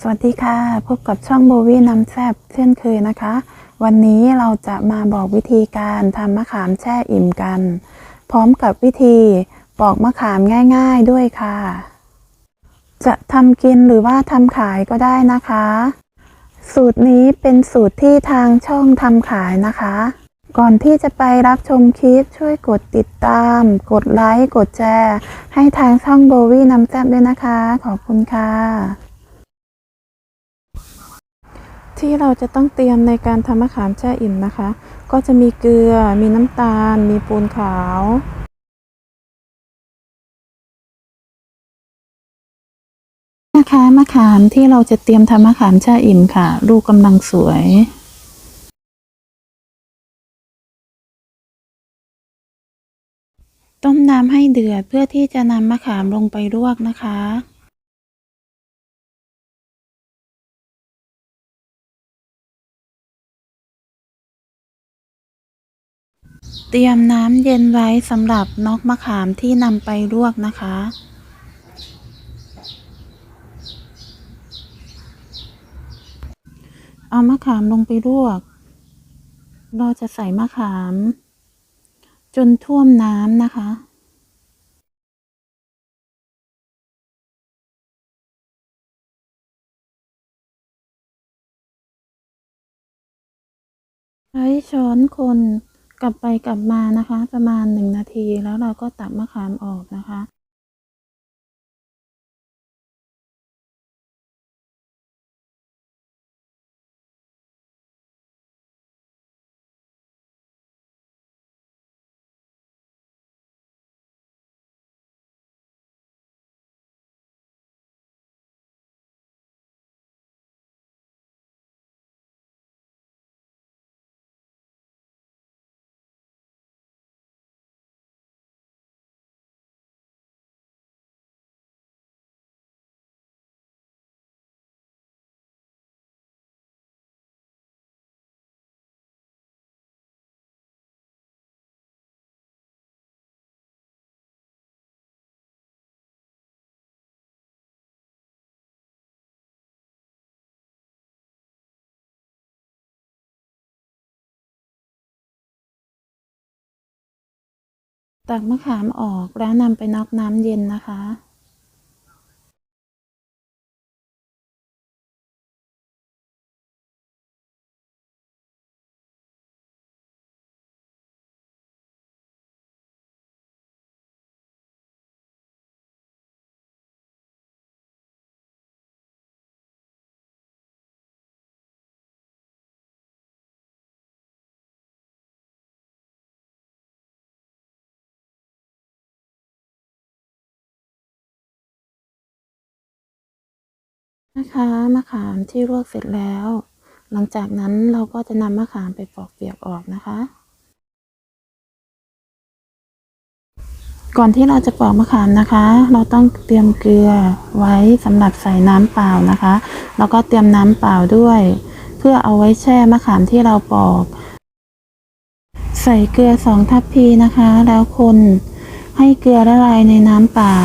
สวัสดีค่ะ พบกับช่องโบวี่น้ำแซบเช่นเคยนะคะ วันนี้เราจะมาบอกวิธีการทำมะขามแช่อิ่มกัน พร้อมกับวิธีปอกมะขามง่ายๆด้วยค่ะ จะทำกินหรือว่าทำขายก็ได้นะคะ สูตรนี้เป็นสูตรที่ทางช่องทำขายนะคะ ก่อนที่จะไปรับชมคลิปช่วยกดติดตาม กดไลค์กดแชร์ให้ทางช่องโบวี่น้ำแซบด้วยนะคะ ขอบคุณค่ะ ที่เราจะต้องเตรียมในการทำมะขามแช่อิ่มนะคะ ก็จะมีเกลือ มีน้ำตาล มีปูนขาวนะคะมะขามที่เราจะเตรียมทำมะขามแช่อิ่มค่ะ ลูกกำลังสวยต้มน้ำให้เดือดเพื่อที่จะนำมะขามลงไปลวกนะคะ เตรียมน้ำเย็นไว้สำหรับนอกมะขามที่นำไปลวกนะคะ เอามะขามลงไปลวก เราจะใส่มะขาม จนท่วมน้ำนะคะใช้ช้อนคน กลับไปกลับมานะคะ ประมาณหนึ่งนาทีแล้วเราก็ตักมะขามออกนะคะ ตักมะขามออกแล้วนำไปน็อกน้ำเย็นนะคะ นะคะมะขามที่ลวกเสร็จแล้ว หลังจากนั้นเราก็จะนำมะขามไปปอกเปียกออกนะคะ ก่อนที่เราจะปอกมะขามนะคะ เราต้องเตรียมเกลือไว้สำหรับใส่น้ำเปล่านะคะ แล้วก็เตรียมน้ำเปล่าด้วย เพื่อเอาไว้แช่มะขามที่เราปอก ใส่เกลือสองทัพพีนะคะ แล้วคนให้เกลือละลายในน้ำเปล่า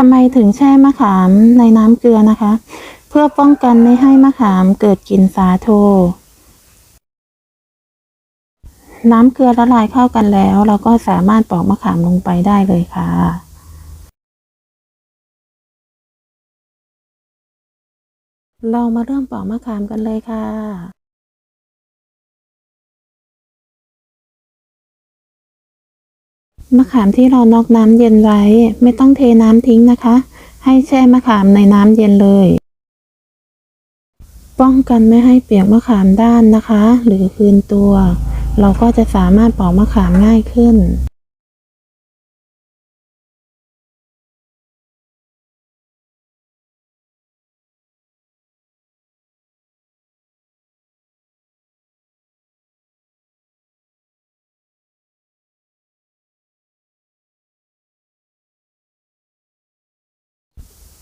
ทำไมถึงแช่มะขามในน้ำเกลือนะคะ เพื่อป้องกันไม่ให้มะขามเกิดกลิ่นสาโท น้ำเกลือละลายเข้ากันแล้ว เราก็สามารถปอกมะขามลงไปได้เลยค่ะเรามาเริ่มปอกมะขามกันเลยค่ะ มะขามที่เรานอกน้ำเย็นไว้ ไม่ต้องเทน้ำทิ้งนะคะ ให้แช่มะขามในน้ำเย็นเลย ป้องกันไม่ให้เปียกมะขามด้านนะคะ หรือคืนตัว เราก็จะสามารถปอกมะขามง่ายขึ้น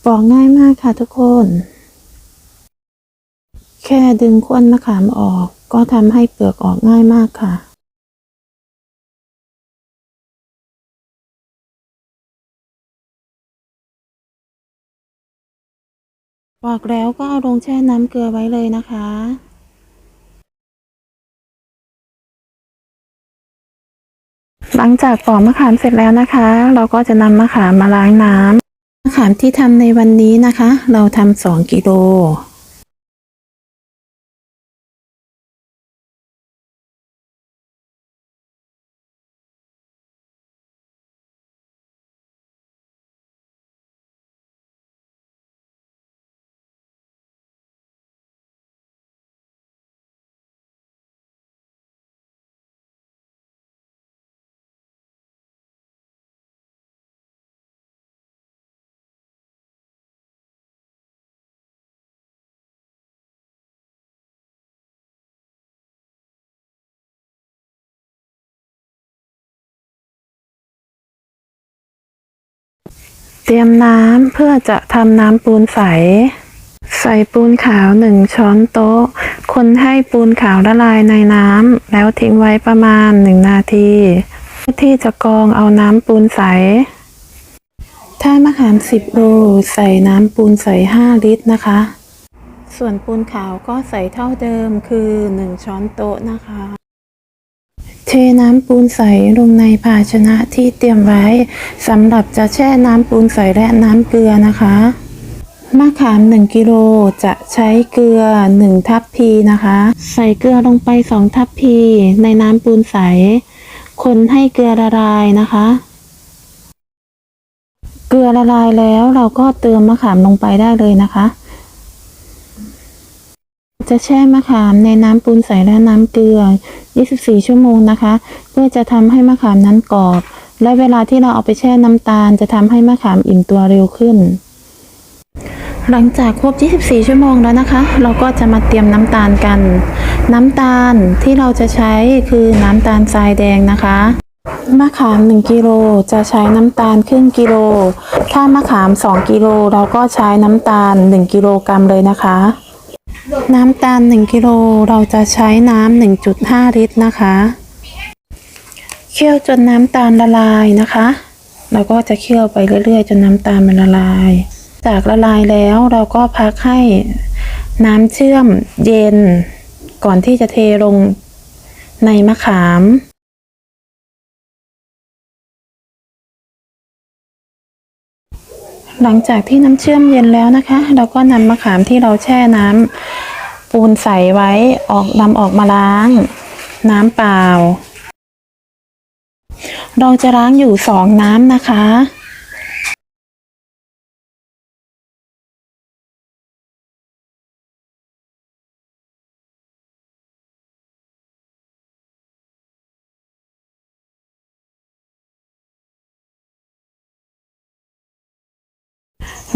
กรอกง่ายมากค่ะทุกคน แค่ดึงก้วนมะขามออก ก็ทำให้เปลือกออกง่ายมากค่ะปอกแล้วก็เอาลงแช่น้ำเกลือไว้เลยนะคะ หลังจากปอกมะขามเสร็จแล้วนะคะ เราก็จะนำมะขามมาล้างน้ำ มะขามที่ทำในวันนี้นะคะ เราทำสองกิโล เตรียมน้ำเพื่อจะทำน้ำปูนใส ใส่ปูนขาวหนึ่งช้อนโต๊ะ คนให้ปูนขาวละลายในน้ำแล้วทิ้งไว้ประมาณหนึ่งนาที ที่จะกรองเอาน้ำปูนใส ถ้ามะขามสิบโลใส่น้ำปูนใสห้าลิตรนะคะ ส่วนปูนขาวก็ใส่เท่าเดิมคือหนึ่งช้อนโต๊ะนะคะ เทน้ำปูนใสลงในภาชนะที่เตรียมไว้สำหรับจะแช่น้ำปูนใสและน้ำเกลือนะคะมะขาม 1 กิโลจะใช้เกลือ 1 ทัพพีนะคะ ใส่เกลือลงไป 2 ทัพพีในน้ำปูนใส คนให้เกลือละลายนะคะ เกลือละลายแล้วเราก็เติมมะขามลงไปได้เลยนะคะ จะแช่มะขามในน้ำปูนใสและน้ำเกลือ 24 ชั่วโมงนะคะ เพื่อจะทำให้มะขามนั้นกรอบ และเวลาที่เราเอาไปแช่น้ำตาล จะทำให้มะขามอิ่มตัวเร็วขึ้น หลังจากครบ 24 ชั่วโมงแล้วนะคะ เราก็จะมาเตรียมน้ำตาลกัน น้ำตาลที่เราจะใช้คือน้ำตาลทรายแดงนะคะมะขาม 1กิโลจะใช้น้ำตาลครึ่งกิโล ถ้ามะขาม 2กิโลเราก็ใช้น้ำตาล 1กิโลกรัมเลยนะคะ น้ำตาล 1กิโลเราจะใช้น้ำ1.5 ลิตรนะคะ เคี่ยวจนน้ำตาลละลายนะคะ เราก็จะเคี่ยวไปเรื่อยๆ จนน้ำตาลมันละลาย จากละลายแล้วเราก็พักให้น้ำเชื่อมเย็น ก่อนที่จะเทลงในมะขาม หลังจากที่น้ำเชื่อมเย็นแล้วนะคะ เราก็นำมะขามที่เราแช่น้ำปูนใสไว้ออกนำออกมาล้าง น้ำเปล่า เราจะล้างอยู่สองน้ำนะคะ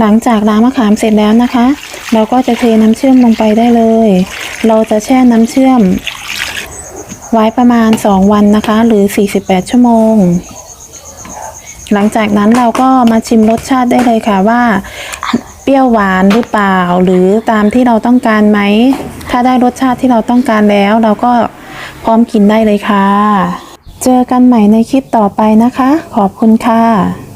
หลังจากล้างมะขามเสร็จแล้วนะคะ เราก็จะเทน้ำเชื่อมลงไปได้เลย เราจะแช่น้ำเชื่อม ไว้ประมาณ 2 วันนะคะ หรือ 48 ชั่วโมง หลังจากนั้นเราก็มาชิมรสชาติได้เลยค่ะว่าเปรี้ยวหวานหรือเปล่า หรือตามที่เราต้องการไหม ถ้าได้รสชาติที่เราต้องการแล้ว เราก็พร้อมกินได้เลยค่ะ เจอกันใหม่ในคลิปต่อไปนะคะ ขอบคุณค่ะ